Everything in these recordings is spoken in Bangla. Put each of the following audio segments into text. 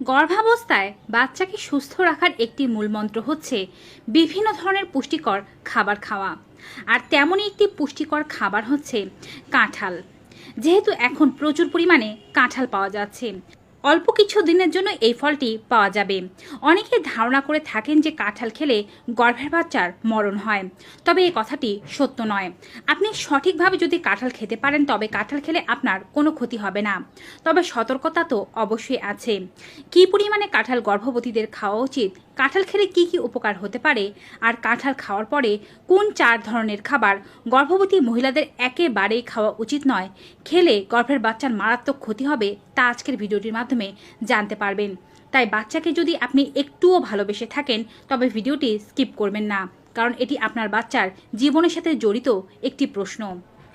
গর্ভাবস্থায় বাচ্চাকে সুস্থ রাখার একটি মূলমন্ত্র হচ্ছে বিভিন্ন ধরনের পুষ্টিকর খাবার খাওয়া। আর তেমনই একটি পুষ্টিকর খাবার হচ্ছে কাঁঠাল। যেহেতু এখন প্রচুর পরিমাণে কাঁঠাল পাওয়া যাচ্ছে। অল্প কিছু দিনের জন্য এই ফলটি পাওয়া যাবে। অনেকে ধারণা করে থাকেন যে কাঁঠাল খেলে গর্ভের বাচ্চার মরণ হয়। তবে এই কথাটি সত্য নয়। আপনি সঠিকভাবে যদি কাঁঠাল খেতে পারেন, তবে কাঁঠাল খেলে আপনার কোনো ক্ষতি হবে না। তবে সতর্কতা তো অবশ্যই আছে। কি পরিমাণে কাঁঠাল গর্ভবতীদের খাওয়া উচিত কাঁঠাল খেলে কি কি উপকার হতে পারে? আর কাঁঠাল খাওয়ার পরে কোন চার ধরনের খাবার গর্ভবতী মহিলাদের একেবারেই খাওয়া উচিত নয়? খেলে গর্ভের বাচ্চার মারাত্মক ক্ষতি হবে তা আজকের ভিডিওটির মাধ্যমে জানতে পারবেন। তাই বাচ্চাকে যদি আপনি একটুও ভালোবেসে থাকেন, তবে ভিডিওটি স্কিপ করবেন না, কারণ এটি আপনার বাচ্চার জীবনের সাথে জড়িত একটি প্রশ্ন।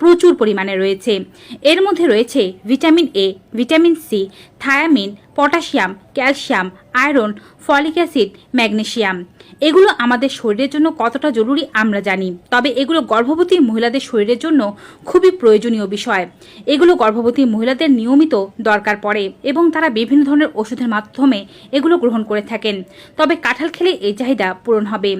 প্রচুর পরিমাণে রয়েছে। এর মধ্যে রয়েছে vitamin A vitamin C thiamine potassium, calcium, iron, folic acid, magnesium. এগুলো আমাদের শরীরের জন্য কতটা জরুরি আমরা জানি। তবে এগুলো গর্ভবতী মহিলাদের শরীরের জন্য খুবই প্রয়োজনীয় বিষয়। এগুলো গর্ভবতী মহিলাদের নিয়মিত দরকার পড়ে এবং তারা বিভিন্ন ধরনের ওষুধের মাধ্যমে এগুলো গ্রহণ করে থাকেন। তবে কাঁঠাল খেলে এই চাহিদা পূরণ হবে।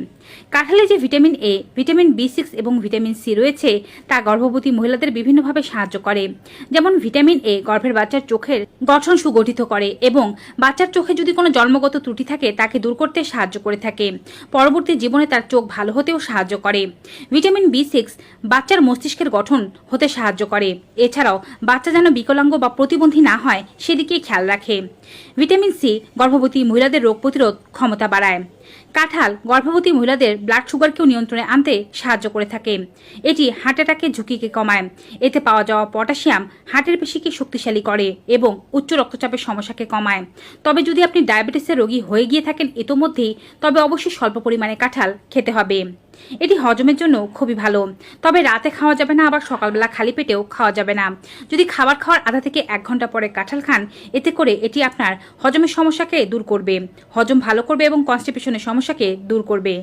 কাঁঠালে যে vitamin A, vitamin B six এবং ভিটামিন সি রয়েছে, তা গর্ভবতী মহিলাদের বিভিন্নভাবে সাহায্য করে। যেমন ভিটামিন এ গর্ভের বাচ্চার চোখের গঠন সুগঠিত করে এবং বাচ্চার চোখে যদি কোনো জন্মগত ত্রুটি থাকে, তাকে দূর করতে সাহায্য করে থাকে। পরবর্তী জীবনে তার চোখ ভালো হতেও সাহায্য করে। ভিটামিন বি সিক্স বাচ্চার মস্তিষ্কের গঠন হতে সাহায্য করে। এছাড়াও, বাচ্চা যেন বিকলাঙ্গ বা প্রতিবন্ধী না হয় সেদিকে খেয়াল রাখে। ভিটামিন সি গর্ভবতী মহিলাদের রোগ প্রতিরোধ ক্ষমতা বাড়ায়। কাঁঠাল গর্ভবতী মহিলাদের ব্লাড সুগারকেও নিয়ন্ত্রণে আনতে সাহায্য করে থাকে। এটি হার্ট অ্যাটাকের ঝুঁকিকে কমায়। এতে পাওয়া যাওয়া পটাশিয়াম হার্টের পেশিকে শক্তিশালী করে এবং উচ্চ রক্তচাপের সমস্যাকে কমায়। তবে যদি আপনি ডায়াবেটিসের রোগী হয়ে গিয়ে থাকেন ইতোমধ্যেই তবে অবশ্যই স্বল্প পরিমাণে কাঁঠাল খেতে হবে। এটি হজমের জন্য খুবই ভালো। তবে রাতে খাওয়া যাবে না, আবার সকালবেলা খালি পেটেও খাওয়া যাবে না। যদি খাবার খাওয়ার আধা থেকে এক ঘণ্টা পরে কাঁঠাল খান, এতে করে এটি আপনার হজমের সমস্যাকে দূর করবে। হজম ভালো করবে এবং কনস্টিপেশনের সমস্যাকে দূর করবে।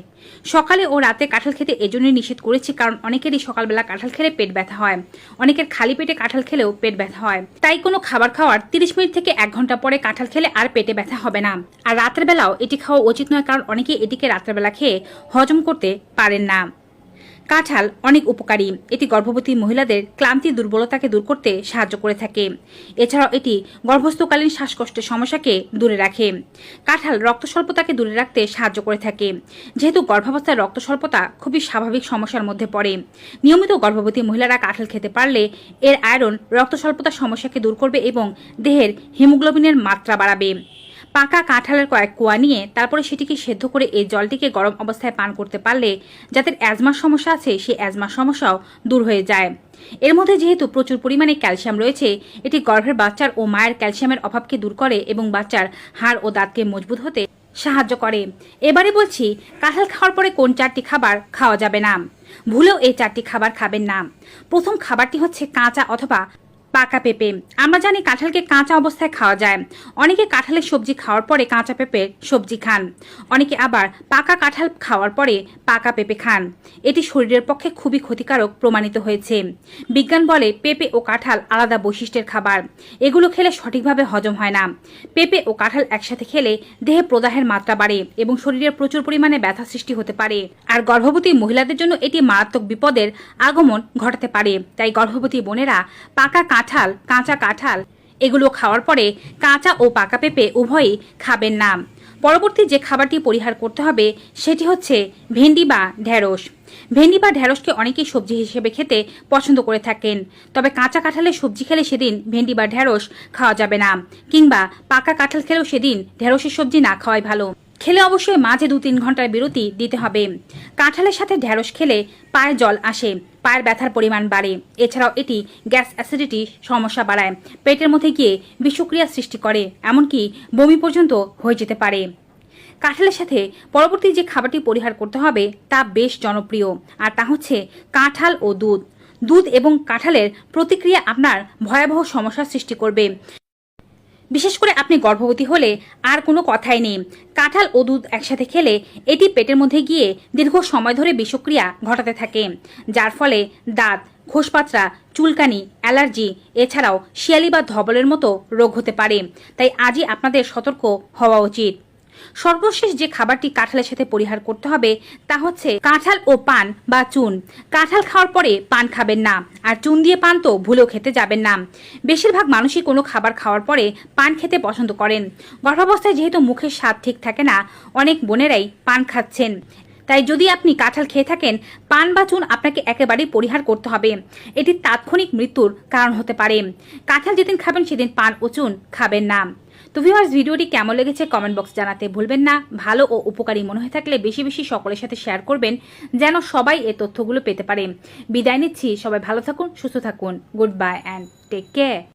সকালে ও রাতে কাঁঠাল খেতে এজন্যই নিষেধ করেছি, কারণ অনেকেরই সকালবেলা কাঁঠাল খেলে পেট ব্যথা হয়। অনেকের খালি পেটে কাঁঠাল খেলেও পেট ব্যথা হয়। তাই কোনো খাবার খাওয়ার তিরিশ মিনিট থেকে এক ঘণ্টা পরে কাঁঠাল খেলে আর পেটে ব্যথা হবে না। আর রাতের বেলাও এটি খাওয়া উচিত নয়, কারণ অনেকে এটিকে রাতের বেলা খেয়ে হজম করতে পারেন না। কাঁঠাল অনেক উপকারী। এটি গর্ভবতী মহিলাদের ক্লান্তি দুর্বলতাকে দূর করতে সাহায্য করে থাকে। এছাড়াও এটি গর্ভস্থকালীন শ্বাসকষ্টের সমস্যাকে দূরে রাখে। কাঁঠাল রক্ত স্বল্পতাকে দূরে রাখতে সাহায্য করে থাকে। যেহেতু গর্ভাবস্থায় রক্ত স্বল্পতা খুবই স্বাভাবিক সমস্যার মধ্যে পড়ে, নিয়মিত গর্ভবতী মহিলারা কাঁঠাল খেতে পারলে এর আয়রন রক্ত স্বল্পতার সমস্যাকে দূর করবে এবং দেহের হিমোগ্লোবিনের মাত্রা বাড়াবে। পাকা কাঁঠালের কয়েক কোয়া নিয়ে তারপরে সেটিকে সেদ্ধ করে এই জলটিকে গরম অবস্থায় পান করতে পারলে যাদের অ্যাজমার সমস্যা আছে সেই অ্যাজমার সমস্যাও দূর হয়ে যায়। এর মধ্যে যেহেতু প্রচুর পরিমাণে ক্যালসিয়াম রয়েছে, এটি গর্ভের বাচ্চার ও মায়ের ক্যালসিয়ামের অভাবকে দূর করে এবং বাচ্চার হাড় ও দাঁতকে মজবুত হতে সাহায্য করে। এবারে বলছি, কাঁঠাল খাওয়ার পরে কোন চারটি খাবার খাওয়া যাবে না? ভুলেও এই চারটি খাবার খাবেন না। প্রথম খাবারটি হচ্ছে কাঁচা অথবা পাকা পেঁপে। আমরা জানি কাঁঠালকে কাঁচা অবস্থায় খাওয়া যায়। অনেকে কাঁঠালের সবজি খাওয়ার পরে কাঁচা পেঁপের সবজি খান। অনেকে আবার পাকা কাঁঠাল খাওয়ার পরে পাকা পেঁপে খান। এটি শরীরের পক্ষে খুবই ক্ষতিকারক প্রমাণিত হয়েছে। বিজ্ঞান বলে পেঁপে ও কাঁঠাল আলাদা বৈশিষ্ট্যের খাবার। এগুলো খেলে সঠিকভাবে হজম হয় না। পেঁপে ও কাঁঠাল একসাথে খেলে দেহে প্রদাহের মাত্রা বাড়ে এবং শরীরে প্রচুর পরিমাণে ব্যথা সৃষ্টি হতে পারে। আর গর্ভবতী মহিলাদের জন্য এটি মারাত্মক বিপদের আগমন ঘটাতে পারে। তাই গর্ভবতী বোনেরা পাকা কাঁঠাল, কাঁচা কাঁঠাল। এগুলো খাওয়ার পরে কাঁচা ও পাকা পেঁপে উভয়ই খাবেন না। পরবর্তী যে খাবারটি পরিহার করতে হবে, সেটি হচ্ছে ভেন্ডি বা ঢ্যাঁড়স ভেন্ডি বা ঢ্যাঁড়সকে অনেকেই সবজি হিসেবে খেতে পছন্দ করে থাকেন। তবে কাঁচা কাঁঠালের সবজি খেলে সেদিন ভেন্ডি বা ঢ্যাঁড়স খাওয়া যাবে না, কিংবা পাকা কাঁঠাল খেলেও সেদিন ঢ্যাঁড়সের সবজি না খাওয়াই ভালো। খেলে অবশ্যই মাঝে দু তিন ঘণ্টার বিরতি দিতে হবে। কাঁঠালের সাথে ঢ্যাঁড়স খেলে পায়ে জল আসে, পায়ের ব্যথার পরিমাণ বাড়ে। এছাড়াও এটি গ্যাস অ্যাসিডিটি সমস্যা বাড়ায়, পেটের মধ্যে গিয়ে বিষক্রিয়া সৃষ্টি করে, এমনকি বমি পর্যন্ত হয়ে যেতে পারে। কাঁঠালের সাথে পরবর্তী যে খাবারটি পরিহার করতে হবে, তা বেশ জনপ্রিয়, আর তা হচ্ছে কাঁঠাল ও দুধ। দুধ এবং কাঁঠালের প্রতিক্রিয়া আপনার ভয়াবহ সমস্যার সৃষ্টি করবে। বিশেষ করে আপনি গর্ভবতী হলে আর কোনো কথাই নেই। কাঁঠাল ও দুধ একসাথে খেলে এটি পেটের মধ্যে গিয়ে দীর্ঘ সময় ধরে বিষক্রিয়া ঘটাতে থাকে, যার ফলে দাঁত ঘোষপাত্রা চুলকানি, অ্যালার্জি, এছাড়াও শিয়ালি বা ধবলের মতো রোগ হতে পারে। তাই আজই আপনাদের সতর্ক হওয়া উচিত। সর্বশেষ যে খাবারটি কাঁঠালের সাথে পরিহার করতে হবে তা হচ্ছে কাঁঠাল ও পান বা চুন। কাঁঠাল খাওয়ার পরে পান খাবেন না, আর চুন দিয়ে পান তো ভুলেও খেতে যাবেন না। বেশিরভাগ মানুষই কোনো খাবার খাওয়ার পরে পান খেতে পছন্দ করেন। গর্ভাবস্থায় যেহেতু মুখের স্বাদ ঠিক থাকে না, অনেক বোনেরাই পান খাচ্ছেন। তাই যদি আপনি কাঁঠাল খেয়ে থাকেন, পান বা চুন আপনাকে একেবারেই পরিহার করতে হবে। এটি তাৎক্ষণিক মৃত্যুর কারণ হতে পারে। কাঁঠাল যেদিন খাবেন, সেদিন পান ও চুন খাবেন না। তো ভিউয়ার্স ভিডিওটি কেমন লেগেছে কমেন্ট বক্স জানাতে ভুলবেন না। ভালো ও উপকারী মনে হয়ে থাকলে বেশি বেশি সকলের সাথে শেয়ার করবেন, যেন সবাই এ তথ্যগুলো পেতে পারে। বিদায় নিচ্ছি, সবাই ভালো থাকুন, সুস্থ থাকুন। Good bye and take care